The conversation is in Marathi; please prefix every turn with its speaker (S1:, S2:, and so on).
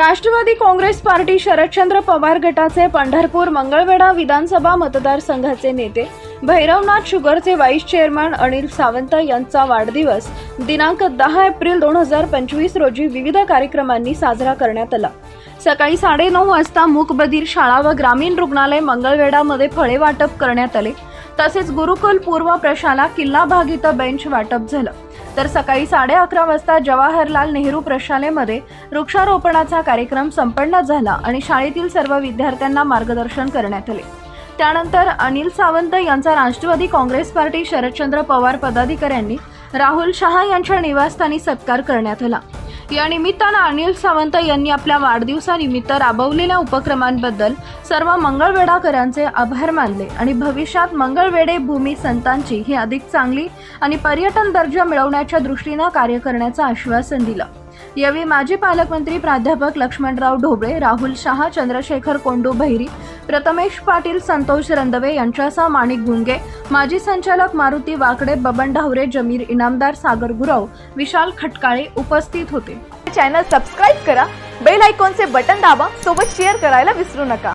S1: राष्ट्रवादी काँग्रेस पार्टी शरदचंद्र पवार गटाचे पंढरपूर मंगळवेढा विधानसभा मतदारसंघाचे नेते भैरवनाथ शुगरचे व्हाईस चेअरमन अनिल सावंत यांचा वाढदिवस दिनांक दहा एप्रिल दोन हजार पंचवीस रोजी विविध कार्यक्रमांनी साजरा करण्यात आला. सकाळी साडेनऊ वाजता मूकबधीर शाळा व ग्रामीण रुग्णालय मंगळवेढामध्ये फळे वाटप करण्यात आले. तसेच गुरुकुल पूर्व प्रशाला किल्ला भाग इथं बेंच वाटप झालं. तर सकाळी साडे अकरा वाजता जवाहरलाल नेहरू प्रशालेमध्ये वृक्षारोपणाचा कार्यक्रम संपन्न झाला आणि शाळेतील सर्व विद्यार्थ्यांना मार्गदर्शन करण्यात आले. त्यानंतर अनिल सावंत यांचा राष्ट्रवादी काँग्रेस पार्टी शरदचंद्र पवार पदाधिकाऱ्यांनी राहुल शहा यांच्या निवासस्थानी सत्कार करण्यात आला. या निमित्तानं अनिल सावंत यांनी आपल्या वाढदिवसानिमित्त राबवलेल्या उपक्रमांबद्दल सर्व मंगळवेढाकरांचे आभार मानले आणि भविष्यात मंगळवेढे भूमी संतांची ही अधिक चांगली आणि पर्यटन दर्जा मिळवण्याच्या दृष्टीनं कार्य करण्याचं आश्वासन दिलं. यावेळी माजी पालकमंत्री प्राध्यापक लक्ष्मणराव ढोबळे राहुल शहा चंद्रशेखर कोंडू बहिरी प्रथमेश पाटील संतोष रंदवे यांच्यासह माणिक गुंगे माजी संचालक मारुती वाकडे बबन ढावरे जमीर इनामदार सागर गुरव विशाल खटकाळे उपस्थित होते.
S2: चॅनल सबस्क्राईब करा बेल आयकॉनचे बटन दाबा सोबत शेअर करायला विसरू नका.